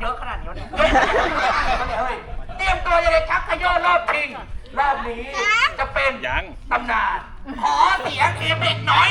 เยอะขนาดนี้วะเนี่ยเฮ้ยเตรียมตัวยัเลยครับขย่อรอบทิงรอบนี้จะเป็นยังตำนานขอเสียงทีฟเฟกน้อย